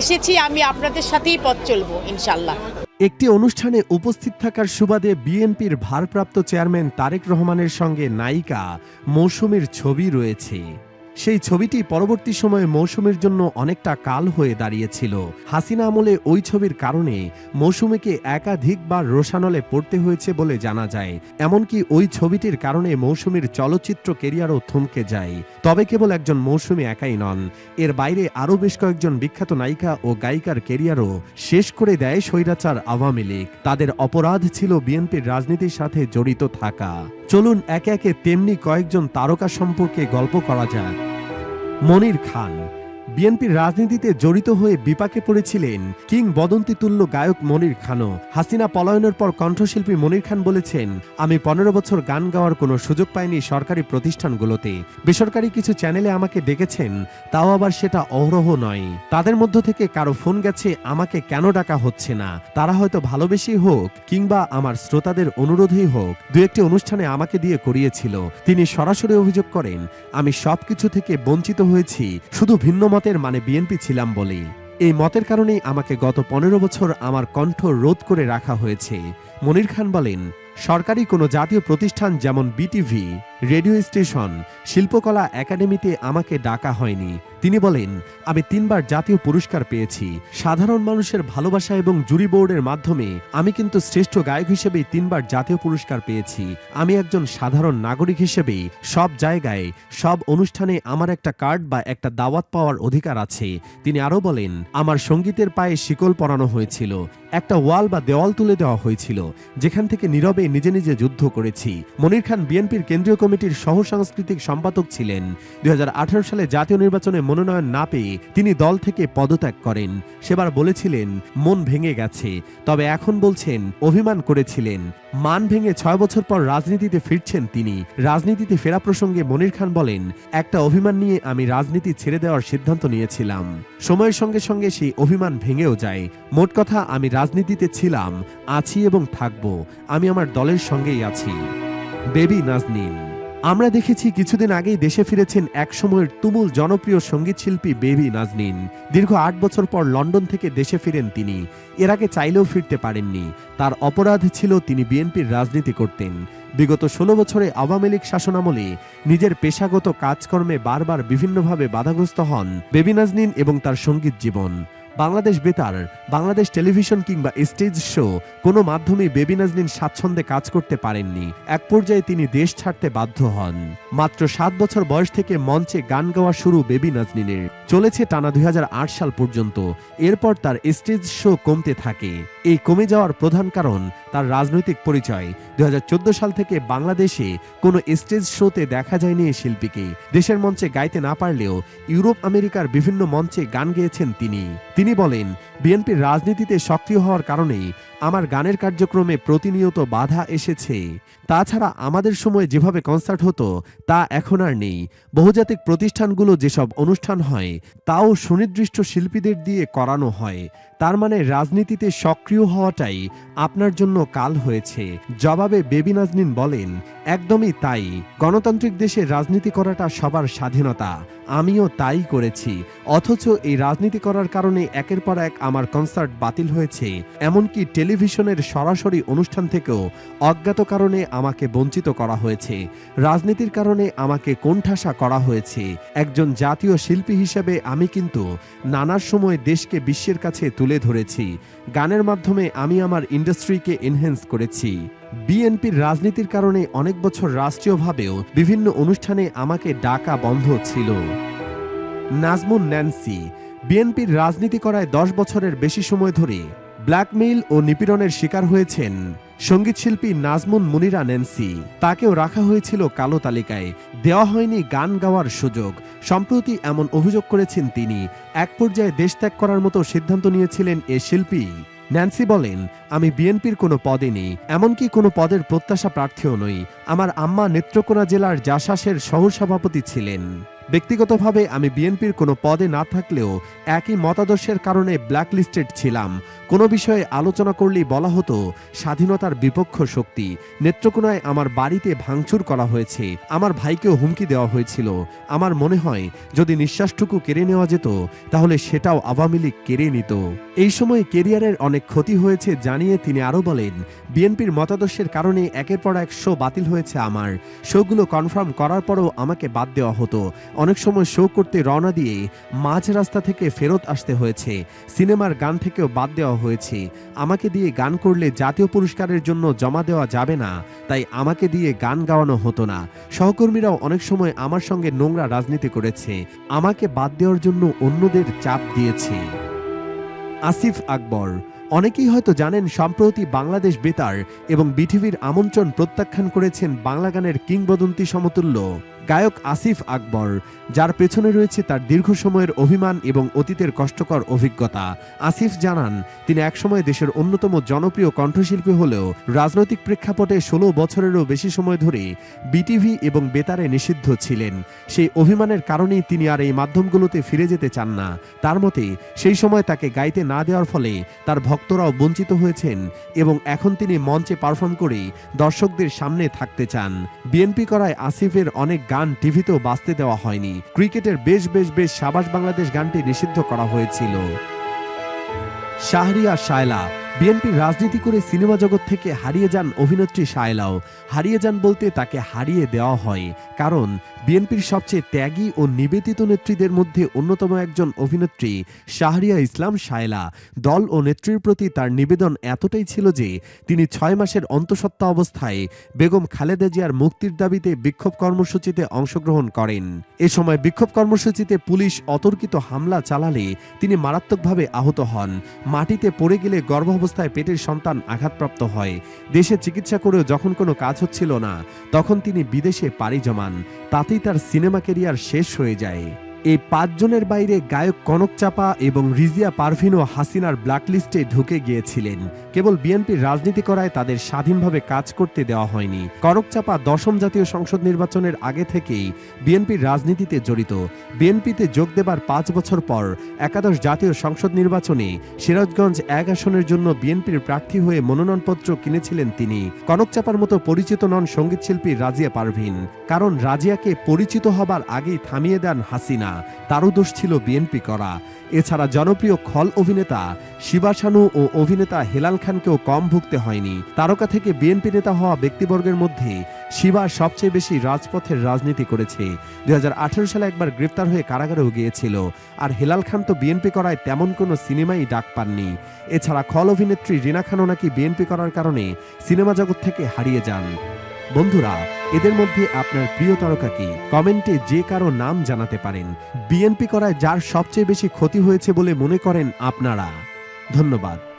এসেছি, আমি আপনাদের সাথেই পথ চলবো, ইনশাল্লাহ। একটি অনুষ্ঠানে উপস্থিত থাকার সুবাদে বিএনপির ভারপ্রাপ্ত চেয়ারম্যান তারেক রহমানের সঙ্গে নায়িকা মৌসুমীর ছবি রয়েছে। সেই ছবিটি পরবর্তী সময়ে মৌসুমীর জন্য অনেকটা কাল হয়ে দাঁড়িয়েছিল। হাসিনা আমলে ওই ছবির কারণে মৌসুমীকে একাধিকবার রোশানলে পড়তে হয়েছে বলে জানা যায়। এমনকি ওই ছবিটির কারণে মৌসুমীর চলচ্চিত্র কেরিয়ারও থমকে যায়। তবে কেবল একজন মৌসুমী একাই নন, এর বাইরে আরও বেশ কয়েকজন বিখ্যাত নায়িকা ও গায়িকার কেরিয়ারও শেষ করে দেয় স্বৈরাচার আওয়ামী লীগ। তাদের অপরাধ ছিল বিএনপির রাজনীতির সাথে জড়িত থাকা। চলুন একে একে তেমনি কয়েকজন তারকা সম্পর্কে গল্প করা যাক। মনির খান। বিএনপির রাজনীতিতে জড়িত হয়ে বিপাকে পড়েছিলেন কিং বদন্তি তুল্য গায়ক মনির খানও। হাসিনা পলায়নের পর কণ্ঠশিল্পী মনির খান বলেছেন, আমি পনেরো বছর গান গাওয়ার কোনো সুযোগ পাইনি সরকারি প্রতিষ্ঠানগুলোতে। বেসরকারি কিছু চ্যানেলে আমাকে ডেকেছেন, তাও আবার সেটা অহরহ নয়। তাদের মধ্য থেকে কারও ফোন গেছে, আমাকে কেন ডাকা হচ্ছে না? তারা হয়তো ভালোবেসেই হোক, কিংবা আমার শ্রোতাদের অনুরোধেই হোক। দু একটি অনুষ্ঠানে আমাকে দিয়ে করিয়েছিল। তিনি সরাসরি অভিযোগ করেন, আমি সবকিছু থেকে বঞ্চিত হয়েছি, শুধু ভিন্ন মতের মানে বিএনপি ছিলাম বলে এই মতের কারণেই আমাকে গত পনেরো বছর আমার কণ্ঠ রোধ করে রাখা হয়েছে। মনির খান বলেন সরকারি কোনো জাতীয় প্রতিষ্ঠান যেমন বিটিভি, রেডিও স্টেশন, শিল্পকলা একাডেমিতে আমাকে ডাকা হয়নি। তিনি বলেন, আমি তিনবার জাতীয় পুরস্কার পেয়েছি। সাধারণ মানুষের ভালোবাসা এবং জুরি বোর্ডের মাধ্যমে আমি কিন্তু শ্রেষ্ঠ গায়ক হিসেবেই তিনবার জাতীয় পুরস্কার পেয়েছি। আমি একজন সাধারণ নাগরিক হিসেবেই সব জায়গায়, সব অনুষ্ঠানে আমার একটা কার্ড বা একটা দাওয়াত পাওয়ার অধিকার আছে। তিনি আরও বলেন, আমার সঙ্গীতের পায়ে শিকল পরানো হয়েছিল। একটা ওয়াল বা দেওয়াল তুলে দেওয়া হয়েছিল, যেখান থেকে নীরবে নিজে নিজে যুদ্ধ করেছি। মনির খান বিএনপির কেন্দ্রীয় কমিটির সহ সাংস্কৃতিক সম্পাদক ছিলেন। দু হাজার আঠারো সালে জাতীয় নির্বাচনে মনোনয়ন না পেয়ে তিনি দল থেকে পদত্যাগ করেন। সেবার বলেছিলেন, মন ভেঙে গেছে। তবে এখন বলছেন, অভিমান করেছিলেন। মান ভেঙে ছয় বছর পর রাজনীতিতে ফিরছেন তিনি। রাজনীতিতে ফেরা প্রসঙ্গে মনির খান বলেন, একটা অভিমান নিয়ে আমি রাজনীতি ছেড়ে দেওয়ার সিদ্ধান্ত নিয়েছিলাম। সময়ের সঙ্গে সঙ্গে সেই অভিমান ভেঙেও যায়। মোট কথা, আমি রাজনীতিতে ছিলাম, আছি এবং থাকব। আমি আমার দলের সঙ্গেই আছি। বেবি নাজনীন। আমরা দেখেছি কিছুদিন আগেই দেশে ফিরেছেন একসময়ের তুমুল জনপ্রিয় সংগীত শিল্পী বেবি নাজনীন। দীর্ঘ আট বছর পর লন্ডন থেকে দেশে ফিরেন তিনি। এর আগে চাইলেও ফিরতে পারেননি। তার অপরাধ ছিল তিনি বিএনপির রাজনীতি করতেন। বিগত ষোলো বছরে আওয়ামী লীগ শাসনামলে নিজের পেশাগত কাজকর্মে বারবার বিভিন্নভাবে বাধাগ্রস্ত হন বেবি নাজনীন এবং তার সংগীত জীবন। বাংলাদেশ বেতার, বাংলাদেশ টেলিভিশন কিংবা স্টেজ শো কোনো মাধ্যমে বেবি নাজনীন স্বাচ্ছন্দ্যে কাজ করতে পারেননি। এক পর্যায়ে তিনি দেশ ছাড়তে বাধ্য হন। মাত্র সাত বছর বয়স থেকে মঞ্চে গান গাওয়া শুরু বেবি নাজনীনের। চলেছে টানা দুই হাজার আট সাল পর্যন্ত। এরপর তার স্টেজ শো কমতে থাকে। এই কমে যাওয়ার প্রধান কারণ তার রাজনৈতিক পরিচয়। দু হাজার চোদ্দ সাল থেকে বাংলাদেশে কোনো স্টেজ শোতে দেখা যায়নি এই শিল্পীকে। দেশের মঞ্চে গাইতে না পারলেও ইউরোপ, আমেরিকার বিভিন্ন মঞ্চে গান গেয়েছেন তিনি। তিনি বলেন, বিএনপির রাজনীতিতে সক্রিয় হওয়ার কারণেই আমার গানের কার্যক্রমে প্রতিনিয়ত বাধা এসেছে। তাছাড়া আমাদের সময় যেভাবে কনসার্ট হতো, তা এখন আর নেই। বহুজাতিক প্রতিষ্ঠানগুলো যেসব অনুষ্ঠান হয়, তাও সুনির্দিষ্ট শিল্পীদের দিয়ে করানো হয়। তার মানে রাজনীতিতে সক্রিয় হওয়াটাই আপনার জন্য কাল হয়েছে। জবাবে বেবি নাজনীন বলেন, একদমই তাই। গণতান্ত্রিক দেশে রাজনীতি করাটা সবার স্বাধীনতা। আমিও তাই করেছি। অথচ এই রাজনীতি করার কারণে একের পর এক আমার কনসার্ট বাতিল হয়েছে। এমনকি টেলিভিশনের সরাসরি অনুষ্ঠান থেকেও অজ্ঞাত কারণে আমাকে বঞ্চিত করা হয়েছে। রাজনীতির কারণে আমাকে কোণঠাসা করা হয়েছে। একজন জাতীয় শিল্পী হিসেবে আমি কিন্তু নানার সময় দেশকে বিশ্বের কাছে তুলে ধরেছি। গানের মাধ্যমে আমি আমার ইন্ডাস্ট্রিকে এনহ্যান্স করেছি। বিএনপির রাজনীতির কারণে অনেক বছর রাষ্ট্রীয়ভাবেও বিভিন্ন অনুষ্ঠানে আমাকে ডাকা বন্ধ ছিল। নাজমুন ন্যান্সি, বিএনপির রাজনীতি করায় দশ বছরের বেশি সময় ধরে ব্ল্যাকমেইল ও নিপীড়নের শিকার হয়েছেন সঙ্গীতশিল্পী নাজমুন মুনিরা ন্যান্সি। তাকেও রাখা হয়েছিল কালো তালিকায়। দেওয়া হয়নি গান গাওয়ার সুযোগ। সম্প্রতি এমন অভিযোগ করেছেন তিনি। এক পর্যায়ে দেশ ত্যাগ করার মতো সিদ্ধান্ত নিয়েছিলেন এ শিল্পী। ন্যান্সি বলেন, আমি বিএনপির কোনো পদে নেই, এমনকি কোনো পদের প্রত্যাশা প্রার্থীও নই। আমার আম্মা নেত্রকোনা জেলার জাসাসের সহসভাপতি ছিলেন। ব্যক্তিগতভাবে আমি বিএনপির কোনো পদে না থাকলেও একই মতাদর্শের কারণে ব্ল্যাকলিস্টেড ছিলাম। কোনো বিষয়ে আলোচনা করলেই বলা হতো, স্বাধীনতার বিপক্ষ শক্তি। নেত্রকোনায় আমার বাড়িতে ভাঙচুর করা হয়েছে। আমার ভাইকেও হুমকি দেওয়া হয়েছিল। আমার মনে হয়, যদি নিঃশ্বাসটুকু কেড়ে নেওয়া যেত, তাহলে সেটাও আওয়ামী লীগ কেড়ে নিত। এই সময় কেরিয়ারের অনেক ক্ষতি হয়েছে জানিয়ে তিনি আরও বলেন, বিএনপির মতাদর্শের কারণে একের পর এক শো বাতিল হয়েছে আমার। শোগুলো কনফার্ম করার পরও আমাকে বাদ দেওয়া হতো। অনেক সময় শো করতে রওনা দিয়ে মাঝ রাস্তা থেকে ফেরত আসতে হয়েছে। সিনেমার গান থেকেও বাদ দেওয়া হয়েছে। আমাকে দিয়ে গান করলে জাতীয় পুরস্কারের জন্য জমা দেওয়া যাবে না, তাই আমাকে দিয়ে গান গাওয়ানো হতো না। সহকর্মীরাও অনেক সময় আমার সঙ্গে নোংরা রাজনীতি করেছে। আমাকে বাদ দেওয়ার জন্য অন্যদের চাপ দিয়েছে। আসিফ আকবর, অনেকেই হয়তো জানেন সম্প্রতি বাংলাদেশ বেতার এবং বিটিভির আমন্ত্রণ প্রত্যাখ্যান করেছেন বাংলা গানের কিংবদন্তি সমতুল্য। গায়ক আসিফ আকবর, যার পেছনে রয়েছে তার দীর্ঘ সময়ের অভিমান এবং অতীতের কষ্টকর অভিজ্ঞতা। আসিফ জানান, তিনি একসময় দেশের অন্যতম জনপ্রিয় কণ্ঠশিল্পী হলেও রাজনৈতিক প্রেক্ষাপটে ষোলো বছরেরও বেশি সময় ধরে বিটিভি এবং বেতারে নিষিদ্ধ ছিলেন। সেই অভিমানের কারণেই তিনি আর এই মাধ্যমগুলোতে ফিরে যেতে চান না। তার মতে, সেই সময় তাকে গাইতে না দেওয়ার ফলে তার ভক্তরাও বঞ্চিত হয়েছেন এবং এখন তিনি মঞ্চে পারফর্ম করে দর্শকদের সামনে থাকতে চান। বিএনপি করায় আসিফের অনেক গান টিভিতেও বাঁচতে দেওয়া হয়নি। ক্রিকেটের বেশ বেশ বেশ সাবাস বাংলাদেশ গানটি নিষিদ্ধ করা হয়েছিল। শাহরিয়া শায়লা বিএনপির রাজনীতি করে সিনেমা জগৎ থেকে হারিয়ে যান অভিনেত্রী শায়লাও। হারিয়ে যান বলতে তাকে হারিয়ে দেওয়া হয়। কারণ, বিএনপির সবচেয়ে ত্যাগী ও নিবেদিত নেত্রীদের মধ্যে অন্যতম একজন অভিনেত্রী শাহরিয়া ইসলাম শায়লা। দল ও নেত্রীর প্রতি তার নিবেদন এতটাই ছিল যে, তিনি ছয় মাসের অন্তঃসত্ত্বা অবস্থায় বেগম খালেদা জিয়ার মুক্তির দাবিতে বিক্ষোভ কর্মসূচিতে অংশগ্রহণ করেন। এ সময় বিক্ষোভ কর্মসূচিতে পুলিশ অতর্কিত হামলা চালালে তিনি মারাত্মকভাবে আহত হন। মাটিতে পড়ে গেলে গর্ভাবস্থায় পেটের সন্তান আঘাতপ্রাপ্ত হয়। দেশে চিকিৎসা করেও যখন কোনো কাজ হচ্ছিল না, তখন তিনি বিদেশে পাড়ি জমান। তাতেই তার সিনেমা কেরিয়ার শেষ হয়ে যায়। এই পাঁচজনের বাইরে গায়ক কনক চাপা এবং রিজিয়া পারভিনও হাসিনার ব্ল্যাকলিস্টে ঢুকে গিয়েছিলেন। কেবল বিএনপির রাজনীতি করায় তাদের স্বাধীনভাবে কাজ করতে দেওয়া হয়নি। কনক চাপা দশম জাতীয় সংসদ নির্বাচনের আগে থেকেই বিএনপির রাজনীতিতে জড়িত। বিএনপিতে যোগ দেবার পাঁচ বছর পর একাদশ জাতীয় সংসদ নির্বাচনে সিরাজগঞ্জ এক আসনের জন্য বিএনপির প্রার্থী হয়ে মনোনয়নপত্র কিনেছিলেন তিনি। কনক চাপার মতো পরিচিত নন সঙ্গীতশিল্পী রাজিয়া পারভিন। কারণ রাজিয়াকে পরিচিত হবার আগেই থামিয়ে দেন হাসিনা। তারও দোষ ছিল বিএনপি করা। এছাড়া জনপ্রিয় খল অভিনেতা শিবাশানু ও অভিনেতা হেলাল খানকেও কম ভুগতে হয়নি। তারকা থেকে বিএনপি নেতা হওয়া ব্যক্তিবর্গের মধ্যে শিবা সবচেয়ে বেশি রাজপথের রাজনীতি করেছে। দুই হাজার আঠেরো সালে একবার গ্রেপ্তার হয়ে কারাগারেও গিয়েছিল। আর হেলাল খান তো বিএনপি করায় তেমন কোনো সিনেমাই ডাক পাননি। এছাড়া খল অভিনেত্রী রিনা খানও নাকি বিএনপি করার কারণে সিনেমা জগৎ থেকে হারিয়ে যান। বন্ধুরা, এদের মধ্যে আপনার প্রিয় তারকা কি? কমেন্টে যে কারও নাম জানাতে পারেন। বিএনপি করায় যার সবচেয়ে বেশি ক্ষতি হয়েছে বলে মনে করেন আপনারা। ধন্যবাদ।